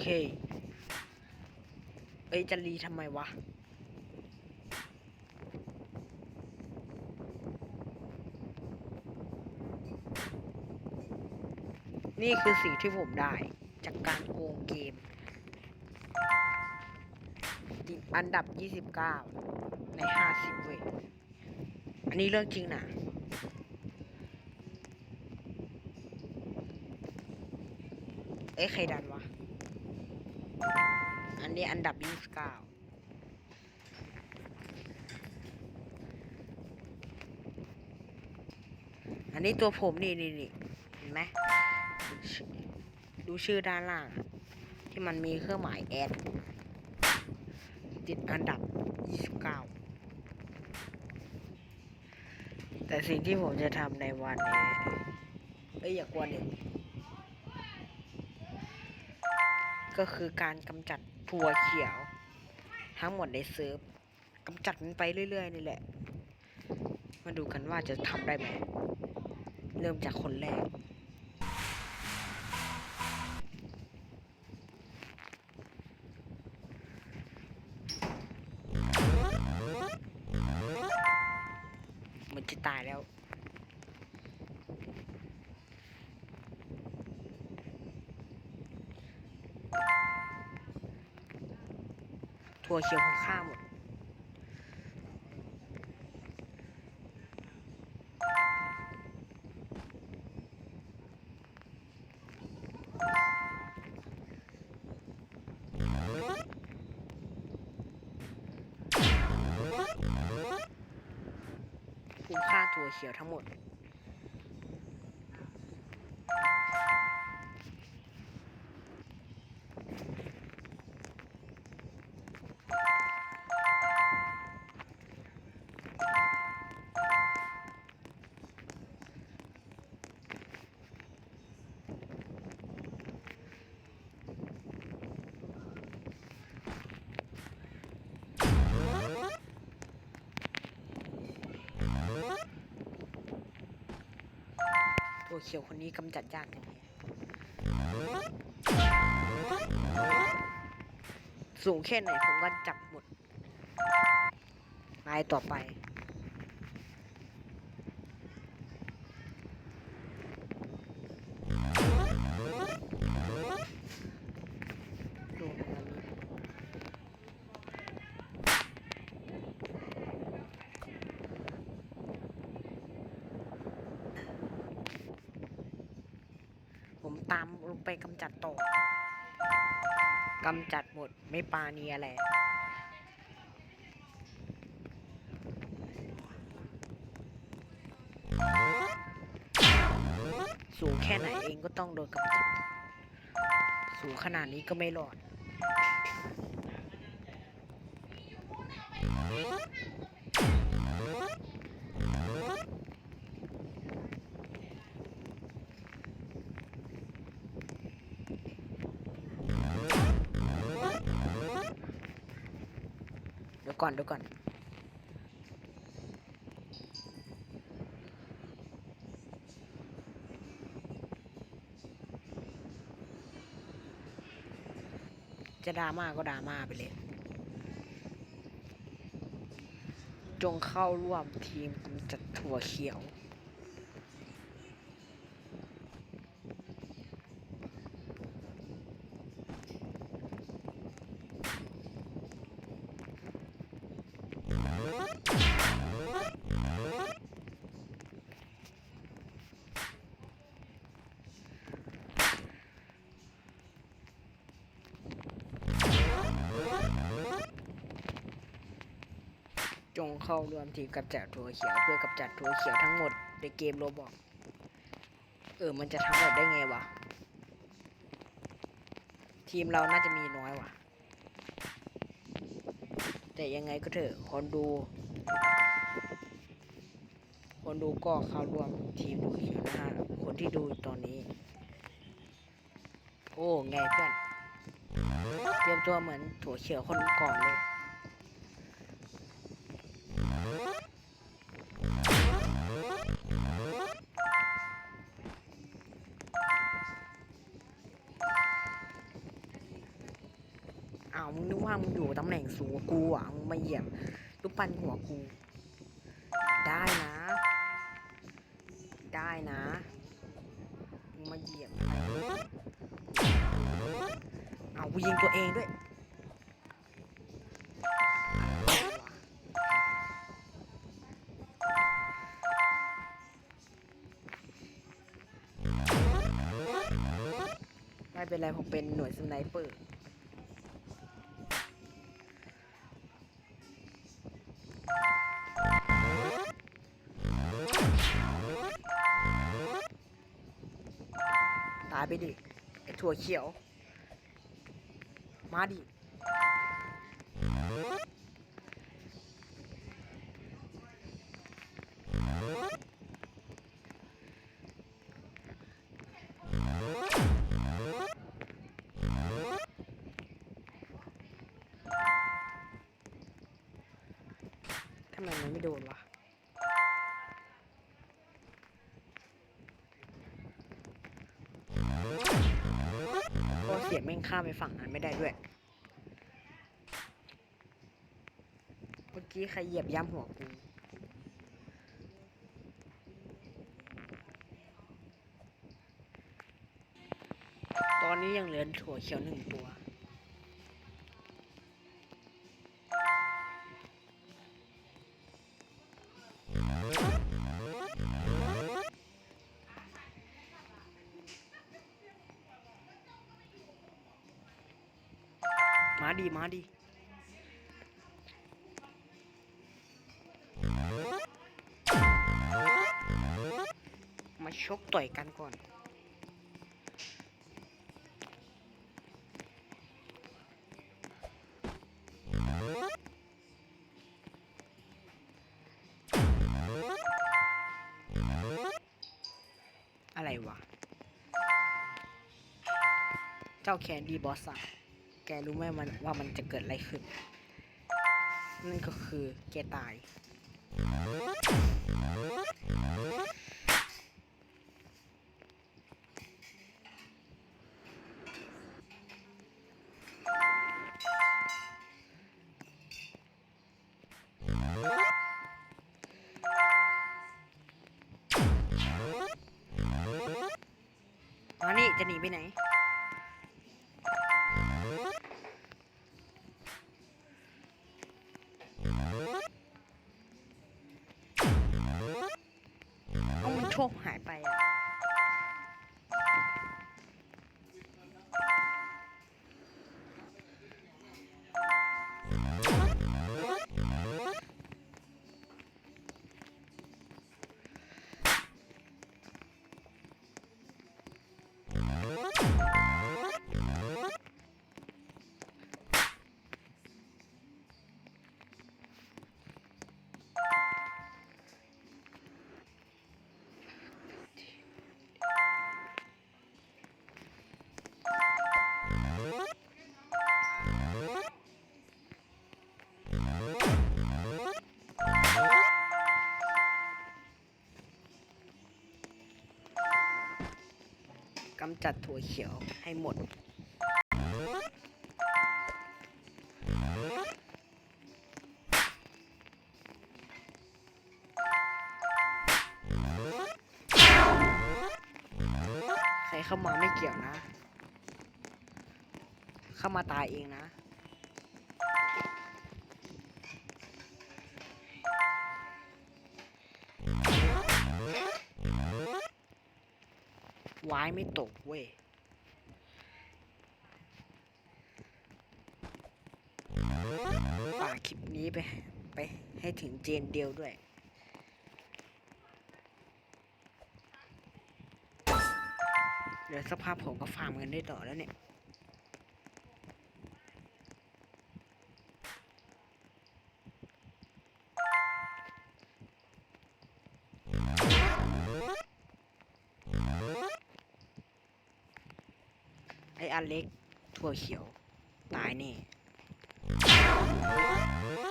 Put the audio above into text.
เคเอ้ยจะรีทำไมวะ นี่คือสิ่งที่ผมได้จากการโกงเกม ติดอันดับ 29 ใน 50 เว้ย อันนี้เรื่องจริงนะเอ้ใครดันวะ อันนี้อันดับ29อันนี้ตัวผมนี่นี่นี่เห็นไหมดูชื่อด้านล่าง ที่มันมีเครื่องหมายแอดติดอันดับ 29 แต่สิ่งที่ผมจะทำในวันนี้ เอ้ยอย่ากวนเด็ก ก็คือการกำจัดทัวเขียว ทั้งหมดในเซิร์ฟกำจัดมันไปเรื่อยๆนี่แหละ มาดูกันว่าจะทำได้ไหม เริ่มจากคนแรก ถั่วเขียวของข้าหมด คุ้มค่าถั่วเขียวทั้งหมด ตัวเขียวคนนี้กำจัดยากจังสูงแค่ไหนผมก็จับหมดนายต่อไป ไปกำจัดต่อกำจัดหมดไม่ปาเนียแหละสูงแค่ไหนเองก็ต้องโดนกำจัด สูงขนาดนี้ก็ไม่รอด ก่อนเดี๋ยวก่อน จะดราม่าก็ดราม่าไปเลย จงเข้าร่วมทีมกำจัดถั่วเขียว จงเข้าร่วมทีมกำจัดถั่วเขียวเพื่อกำจัดถั่วเขียวทั้งหมดในเกมโรบอกเออ มันจะทำหมดได้ไงวะ ทีมเราน่าจะมีน้อยว่ะ แต่ยังไงก็เถอะ คนดู คนดูก็เข้าร่วมทีมถั่วเขียวนะฮะ คนที่ดูตอนนี้ โอ้ ไงเพื่อน เตรียมตัวเหมือนถั่วเขียวคนก่อนเลย มึงนึกว่ามึงอยู่ตำแหน่งสูงกว่ากูอะมึงมาเหยียบลูกปั้นหัวกู ได้นะ ได้นะมึงมาเหยียบเอากูยิงตัวเองด้วยไม่เป็นไรผมเป็นหน่วยสไนเปอร์ายไปดิไอถั่วเขียว มาดิทำไมมันไม่โดนวะ ยบแม่งข้ามไปฝั่งนั้นไม่ได้ด้วย เมื่อกี้ใครเหยียบย่ำหัวกูตอนนี้ยังเหลือถั่วเขียวหนึ่งตัว มาดีมาดีมาชกต่อยกันก่อน อะไรวะ เจ้าแคนดี้บอสอะ แกรู้ไหมมันว่ามันจะเกิดอะไรขึ้น นั่นก็คือแกตายมานี่จะหนีไปไหน ชคหายไปอะำจัดถั่วเขียวให้หมด ใครเข้ามาไม่เกี่ยวนะ เข้ามาตายเองนะ วายไม่ตกเว้ยฝากคลิปนี้ไป ไปให้ถึงเจนเดียวด้วย เดี๋ยวสภาพผมก็ฟาร์มกันได้ต่อแล้วเนี่ย อันเล็กถั่วเขียว ตายแนี่